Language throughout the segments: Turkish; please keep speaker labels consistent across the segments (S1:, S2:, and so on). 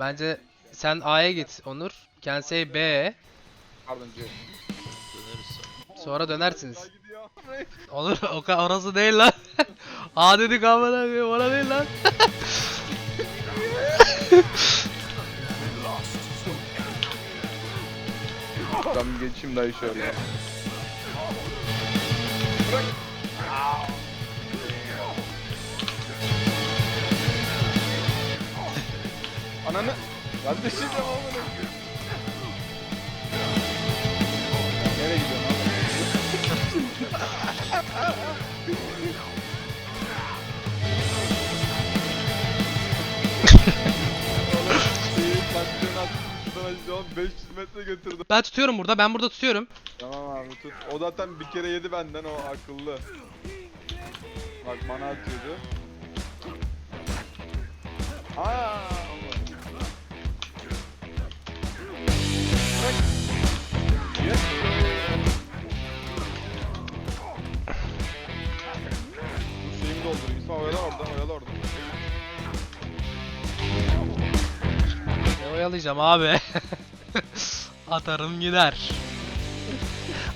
S1: Bence sen A'ya git Onur. Kensei B.
S2: Pardon C.
S3: Sonra.
S1: Dönersiniz. Onur o ka- orası değil lan. A dedik koyayım ona değil lan.
S2: Bir geçeyim dayı şöyle. Ananı. Ben de şimdi amına. Nereye gidiyorsun abi? Oğlum, şeyi patlığını attım, şuradan aşağı 500 metre götürdüm.
S1: Ben tutuyorum burada. Ben burada tutuyorum.
S2: Tamam abi tut. O zaten bir kere yedi benden o akıllı. Bak bana atıyordu. Aa!
S1: Oyalayacağım abi. Atarım gider.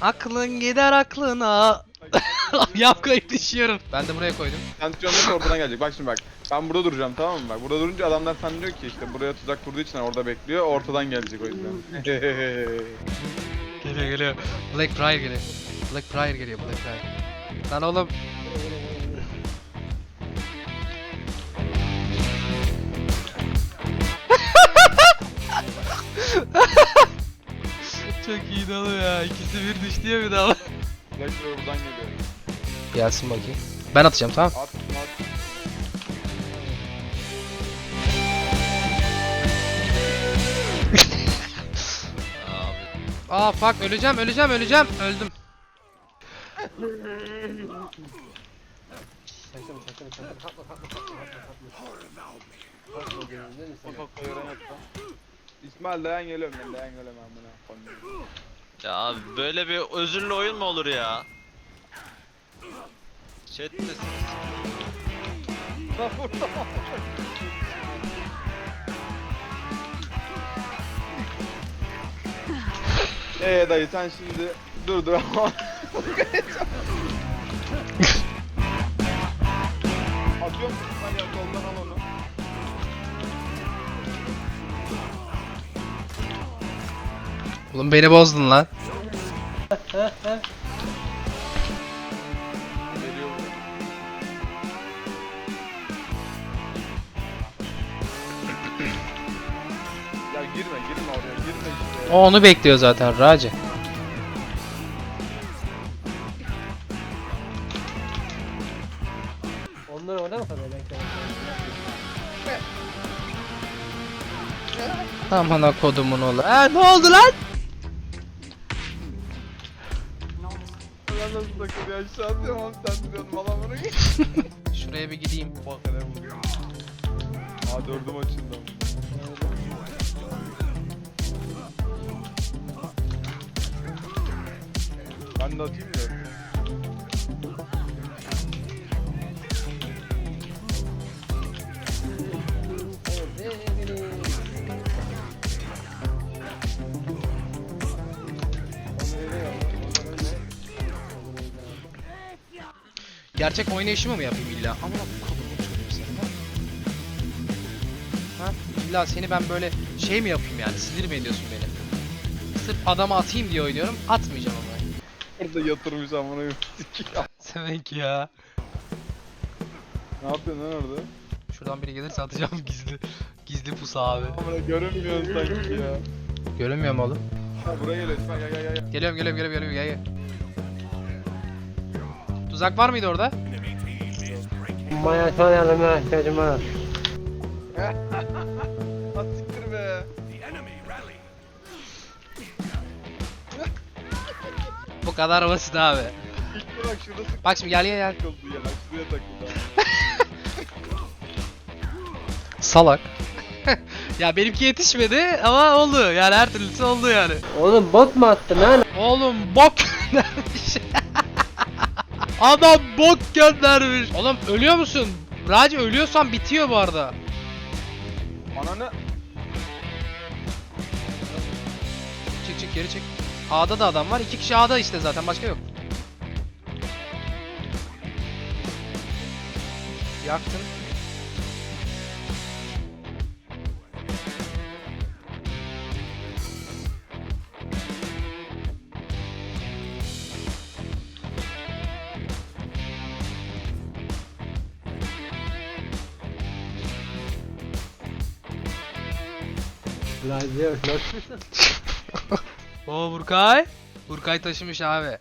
S1: Aklın gider aklına. Yap kayıp düşüyorum. Ben de buraya koydum.
S2: Sen tutuyorsun oradan gelecek. Bak şimdi bak. Ben burada duracağım tamam mı? Bak burada durunca adamlar sen diyor ki işte buraya tuzak kurduğu için orada bekliyor. Ortadan gelecek o yüzden.
S1: Geliyor geliyor. Black Prior geliyor. Black Prior geliyor Black Prior. Lan oğlum. Çok iyi dalı ya. İkisi bir düştü ya bir daha.
S2: River buradan geliyor.
S1: Gelsin bakayım. Ben atacağım tamam.
S2: At at.
S1: Aa fuck öleceğim öleceğim öleceğim. Öldüm.
S2: İsmail dayan geliyorum ben dayan geliyorum amına koyayım.
S3: Ya abi böyle bir özürlü oyun mu olur ya? Chat'tesin.
S2: Eee dayı sen şimdi dur dur ama. Atıyorum İsmail ya soldan al onu.
S1: Oğlum beni bozdun lan.
S2: Ya girme girme oraya girme işte.
S1: O onu bekliyor zaten Raci.
S4: Onları oynama tabii bekle.
S1: Aman kodumun oğlu. Ha ne oldu lan?
S2: Nasıl takılıyor aşağı atıyorum oğlum sen diyorsun valla bunu
S1: Şuraya bir gideyim.
S2: Bak hele bu. Aa dördüm açıldı. Ben de atayım da.
S1: Gerçek oynayışımı mı yapayım illa? Aman kodumun çocuğu seni lan. Ha? İlla seni ben böyle şey mi yapayım yani? Sinir mi ediyorsun beni? Sırf adama atayım diye oynuyorum. Atmayacağım ama.
S2: Orada yatırmış amına.
S1: Sevenk ya.
S2: Ne yapıyorsun lan orada?
S1: Şuradan biri gelirse atacağım gizli. Gizli pusu abi.
S2: Amına görünmüyorsun sanki ya.
S1: Görünmüyor mu oğlum?
S2: Ha buraya gel gel gel. gel.
S1: Geliyorum geliyorum geliyorum geliyorum gel gel. Tuzak var mıydı orada?
S4: Maya son yardıma ihtiyacım var.
S2: Ha siktir be.
S1: Bu kadar basit abi.
S2: İlk bak şurada sıkıldı
S1: Bak şimdi gel gel gel.
S2: ya. Bak şuraya takıldı.
S1: Salak. ya benimki yetişmedi ama oldu. Yani her türlüsü oldu yani.
S4: Oğlum bot mu attın lan?
S1: Oğlum bok. Adam bot göndermiş. Oğlum ölüyor musun? Raci ölüyorsan bitiyor bu arada.
S2: Ananı.
S1: Çek çek geri çek. A'da da adam var. İki kişi A'da işte zaten başka yok. Yaktın.
S4: Lan?
S1: Oo Burkay. Burkay taşımış abi.